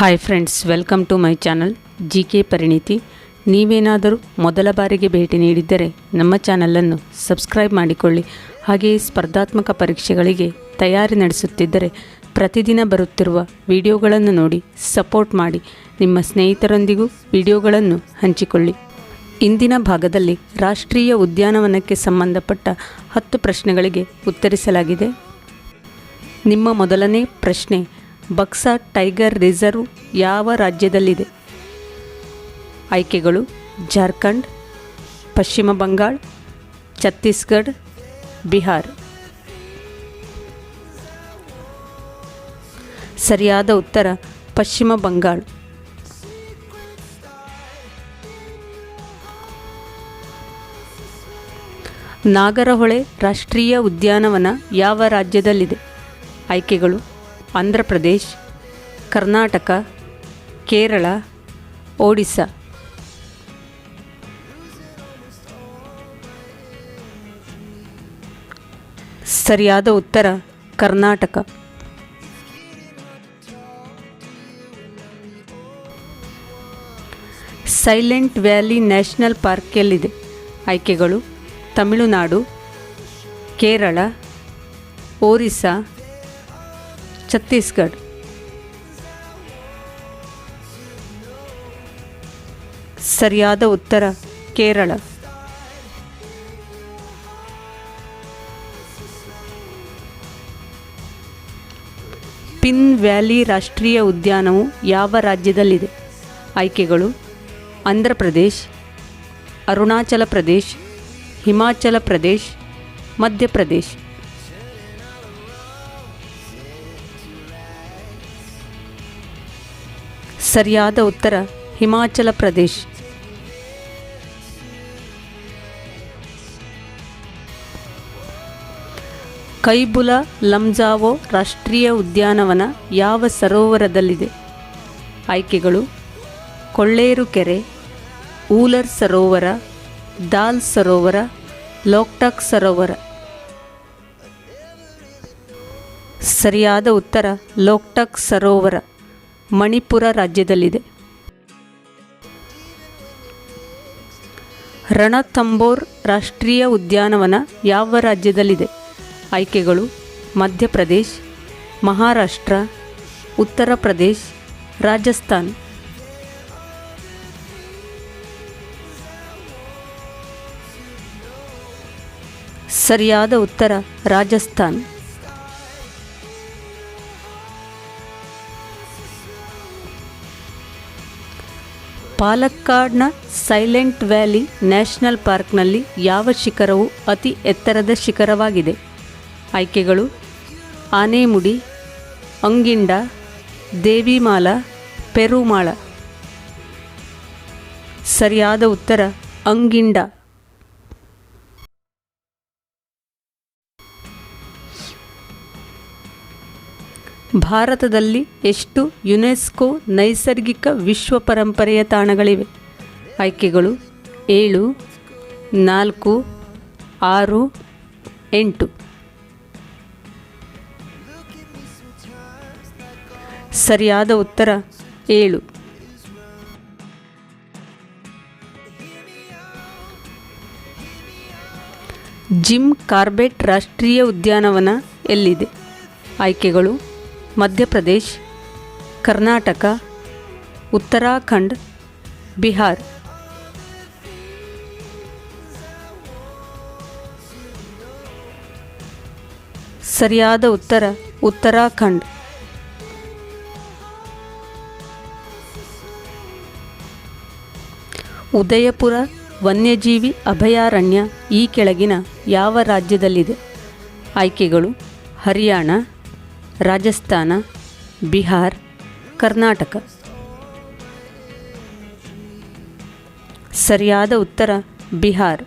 Hi friends welcome to my channel G K Pariniti ನೀವೇನಾದರೂ ಮೊದಲ ಬಾರಿಗೆ ಭೇಟಿ ನೀಡಿದ್ದರೆ ನಮ್ಮ ಚಾನಲನ್ನು ಸಬ್ಸ್ಕ್ರೈಬ್ ಮಾಡಿಕೊಳ್ಳಿ. ಹಾಗೆಯೇ ಸ್ಪರ್ಧಾತ್ಮಕ ಪರೀಕ್ಷೆಗಳಿಗೆ ತಯಾರಿ ನಡೆಸುತ್ತಿದ್ದರೆ ಪ್ರತಿದಿನ ಬರುತ್ತಿರುವ ವಿಡಿಯೋಗಳನ್ನು ನೋಡಿ ಸಪೋರ್ಟ್ ಮಾಡಿ. ನಿಮ್ಮ ಸ್ನೇಹಿತರೊಂದಿಗೂ ವಿಡಿಯೋಗಳನ್ನು ಹಂಚಿಕೊಳ್ಳಿ. ಇಂದಿನ ಭಾಗದಲ್ಲಿ ರಾಷ್ಟ್ರೀಯ ಉದ್ಯಾನವನಕ್ಕೆ ಸಂಬಂಧಪಟ್ಟ ಹತ್ತು ಪ್ರಶ್ನೆಗಳಿಗೆ ಉತ್ತರಿಸಲಾಗಿದೆ. ನಿಮ್ಮ ಮೊದಲನೇ ಪ್ರಶ್ನೆ ಬಕ್ಸಾ ಟೈಗರ್ ರಿಸರ್ವ್ ಯಾವ ರಾಜ್ಯದಲ್ಲಿದೆ? ಆಯ್ಕೆಗಳು ಜಾರ್ಖಂಡ್, ಪಶ್ಚಿಮ ಬಂಗಾಳ, ಛತ್ತೀಸ್ಗಢ, ಬಿಹಾರ್. ಸರಿಯಾದ ಉತ್ತರ ಪಶ್ಚಿಮ ಬಂಗಾಳ. ನಾಗರಹೊಳೆ ರಾಷ್ಟ್ರೀಯ ಉದ್ಯಾನವನ ಯಾವ ರಾಜ್ಯದಲ್ಲಿದೆ? ಆಯ್ಕೆಗಳು ಆಂಧ್ರ ಪ್ರದೇಶ್ ಕರ್ನಾಟಕ, ಕೇರಳ, ಒಡಿಸ್ಸಾ. ಸರಿಯಾದ ಉತ್ತರ Karnataka. Silent valley national park ಎಲ್ಲಿದೆ ಆಯ್ಕೆಗಳು ತಮಿಳುನಾಡು, ಕೇರಳ, ಒರಿಸ್ಸಾ. ಛತ್ತೀಸ್ಗಢ ಸರಿಯಾದ ಉತ್ತರ, ಕೇರಳ. ಪಿನ್ ವ್ಯಾಲಿ ರಾಷ್ಟ್ರೀಯ ಉದ್ಯಾನವು ಯಾವ ರಾಜ್ಯದಲ್ಲಿದೆ? ಆಯ್ಕೆಗಳು, ಆಂಧ್ರ ಪ್ರದೇಶ್, ಅರುಣಾಚಲ ಪ್ರದೇಶ್, ಹಿಮಾಚಲ ಪ್ರದೇಶ್ ಮಧ್ಯಪ್ರದೇಶ್ ಸರಿಯಾದ ಉತ್ತರ, ಹಿಮಾಚಲ ಪ್ರದೇಶ್. ಕೈಬುಲ ಲಂಜಾವೋ ರಾಷ್ಟ್ರೀಯ ಉದ್ಯಾನವನ ಯಾವ ಸರೋವರದಲ್ಲಿದೆ? ಆಯ್ಕೆಗಳು, ಕೊಳ್ಳೇರು ಕೆರೆ, ಊಲರ್ ಸರೋವರ, ದಾಲ್ ಸರೋವರ, ಲೋಕ್ಟಾಕ್ ಸರೋವರ. ಸರಿಯಾದ ಉತ್ತರ, ಲೋಕ್ಟಾಕ್ ಸರೋವರ. ಮಣಿಪುರ ರಾಜ್ಯದಲ್ಲಿದೆ. ರಣಥಂಬೋರ್ ರಾಷ್ಟ್ರೀಯ ಉದ್ಯಾನವನ ಯಾವ ರಾಜ್ಯದಲ್ಲಿದೆ? ಆಯ್ಕೆಗಳು, ಮಧ್ಯಪ್ರದೇಶ್, ಮಹಾರಾಷ್ಟ್ರ, ಉತ್ತರ ಪ್ರದೇಶ್, ರಾಜಸ್ಥಾನ್. ಸರಿಯಾದ ಉತ್ತರ ರಾಜಸ್ಥಾನ್. ಪಾಲಕ್ಕಾಡ್ನ ಸೈಲೆಂಟ್ ವ್ಯಾಲಿ ನ್ಯಾಷನಲ್ ಪಾರ್ಕ್ನಲ್ಲಿ ಯಾವ ಶಿಖರವು ಅತಿ ಎತ್ತರದ ಶಿಖರವಾಗಿದೆ. ಆಯ್ಕೆಗಳು, ಆನೆಮುಡಿ, ಅಂಗಿಂಡ, ದೇವಿಮಾಲ, ಪೆರುಮಾಳ. ಸರಿಯಾದ ಉತ್ತರ, ಅಂಗಿಂಡ. ಭಾರತದಲ್ಲಿ ಎಷ್ಟು ಯುನೆಸ್ಕೋ ನೈಸರ್ಗಿಕ ವಿಶ್ವ ಪರಂಪರೆಯ ತಾಣಗಳಿವೆ? ಆಯ್ಕೆಗಳು ಏಳು, ನಾಲ್ಕು, ಆರು, ಎಂಟು. ಸರಿಯಾದ ಉತ್ತರ ಏಳು. ಜಿಮ್ ಕಾರ್ಬೆಟ್ ರಾಷ್ಟ್ರೀಯ ಉದ್ಯಾನವನ ಎಲ್ಲಿದೆ? ಆಯ್ಕೆಗಳು ಮಧ್ಯಪ್ರದೇಶ್, ಕರ್ನಾಟಕ, ಉತ್ತರಾಖಂಡ್, ಬಿಹಾರ್. ಸರಿಯಾದ ಉತ್ತರ ಉತ್ತರಾಖಂಡ್. ಉದಯಪುರ ವನ್ಯಜೀವಿ ಅಭಯಾರಣ್ಯ ಈ ಕೆಳಗಿನ ಯಾವ ರಾಜ್ಯದಲ್ಲಿದೆ? ಆಯ್ಕೆಗಳು, ಹರಿಯಾಣ. ರಾಜಸ್ಥಾನ, ಬಿಹಾರ್, ಕರ್ನಾಟಕ. ಸರಿಯಾದ ಉತ್ತರ ಬಿಹಾರ್.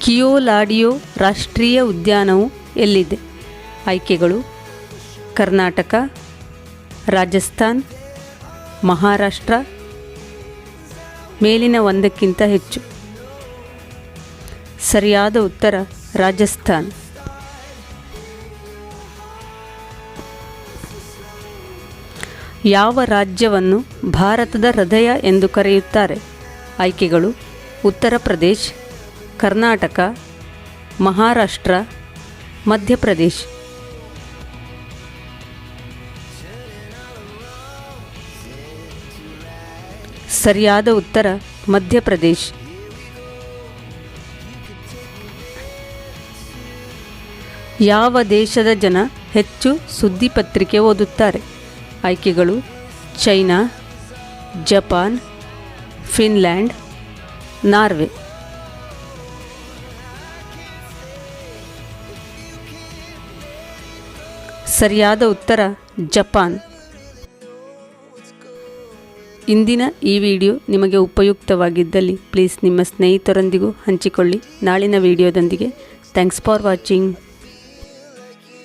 ಕಿಯೋಲಾಡಿಯೋ ರಾಷ್ಟ್ರೀಯ ಉದ್ಯಾನವು ಎಲ್ಲಿದೆ? ಆಯ್ಕೆಗಳು, ಕರ್ನಾಟಕ, ರಾಜಸ್ಥಾನ್, ಮಹಾರಾಷ್ಟ್ರ. ಮೇಲಿನ ಒಂದಕ್ಕಿಂತ ಹೆಚ್ಚು. ಸರಿಯಾದ ಉತ್ತರ, ರಾಜಸ್ಥಾನ್. ಯಾವ ರಾಜ್ಯವನ್ನು ಭಾರತದ ಹೃದಯ ಎಂದು ಕರೆಯುತ್ತಾರೆ? ಆಯ್ಕೆಗಳು, ಉತ್ತರ ಪ್ರದೇಶ್, ಕರ್ನಾಟಕ, ಮಹಾರಾಷ್ಟ್ರ, ಮಧ್ಯಪ್ರದೇಶ್. ಸರಿಯಾದ ಉತ್ತರ, ಮಧ್ಯಪ್ರದೇಶ್. ಯಾವ ದೇಶದ ಜನ ಹೆಚ್ಚು ಸುದ್ದಿ ಪತ್ರಿಕೆ ಓದುತ್ತಾರೆ? ಆಯ್ಕೆಗಳು ಚೈನಾ, ಜಪಾನ್, ಫಿನ್ಲ್ಯಾಂಡ್, ನಾರ್ವೆ. ಸರಿಯಾದ ಉತ್ತರ ಜಪಾನ್. ಇಂದಿನ ಈ ವಿಡಿಯೋ ನಿಮಗೆ ಉಪಯುಕ್ತವಾಗಿದ್ದಲ್ಲಿ ಪ್ಲೀಸ್ ನಿಮ್ಮ ಸ್ನೇಹಿತರೊಂದಿಗೂ ಹಂಚಿಕೊಳ್ಳಿ. ನಾಳಿನ ವಿಡಿಯೋದೊಂದಿಗೆ ಥ್ಯಾಂಕ್ಸ್ ಫಾರ್ ವಾಚಿಂಗ್.